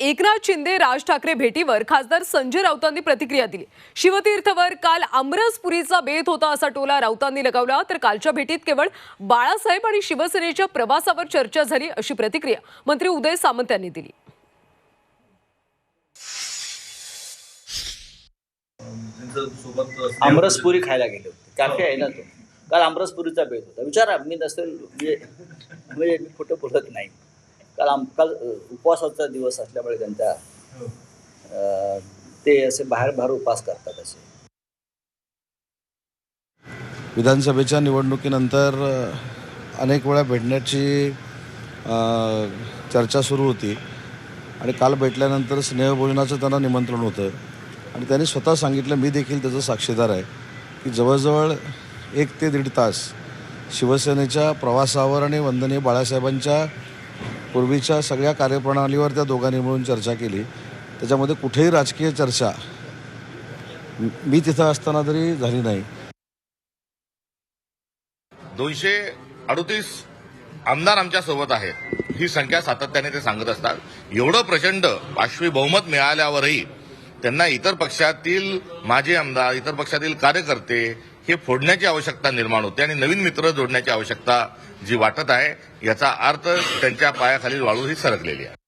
एकनाथ शिंदे राज ठाकरे भेटीवर खासदार संजय राऊतांनी प्रतिक्रिया दिली. शिवतीर्थवर काल आमरसपुरीचा बेत होता असा टोला राऊतांनी लगावला तर कालच्या भेटीत केवळ बाळासाहेब आणि शिवसेनेच्या प्रवासावर चर्चा झाली अशी प्रतिक्रिया मंत्री उदय सामंत यांनी दिली. आमरसपुरी खायला गेले होते. कॅफे आहे ना तो. काल आमरसपुरीचा बेत होता. विचारा मी नसेल म्हणजे म्हणजे मी खोटं बोलत नाही. काल आम काल उपवासाचा दिवस असल्यामुळे त्यांच्या ते असे बाहेर बाहेर उपवास करतात असे. विधानसभेच्या निवडणुकीनंतर अनेक वेळा भेटण्याची चर्चा सुरू होती. आणि काल भेटल्यानंतर स्नेहभोजनाचं त्यांना निमंत्रण होतं. आणि त्यांनी स्वतः सांगितलं मी देखील त्याचं साक्षीदार आहे. की जवळजवळ एक ते दीड तास शिवसेनेच्या प्रवासावर आणि वंदनीय बाळासाहेबांच्या पूर्वीच्या सगळ्या कार्यप्रणालीवर त्या दोघांनी मिळून चर्चा केली. त्याच्यामध्ये कुठेही राजकीय चर्चा मी तिथं असताना तरी झाली नाही. दोनशे अडतीस आमदार आमच्यासोबत आहेत. ही संख्या सातत्याने ते सांगत असतात. एवढं प्रचंड पाशवी बहुमत मिळाल्यावरही त्यांना इतर पक्षातील माजी आमदार इतर पक्षातील कार्यकर्ते हे फोडण्याची आवश्यकता निर्माण होते आणि नवीन मित्र जोडण्याची आवश्यकता जी वाटत आहे याचा अर्थ त्यांच्या पायाखालील वाळू ही सरकलेली आहे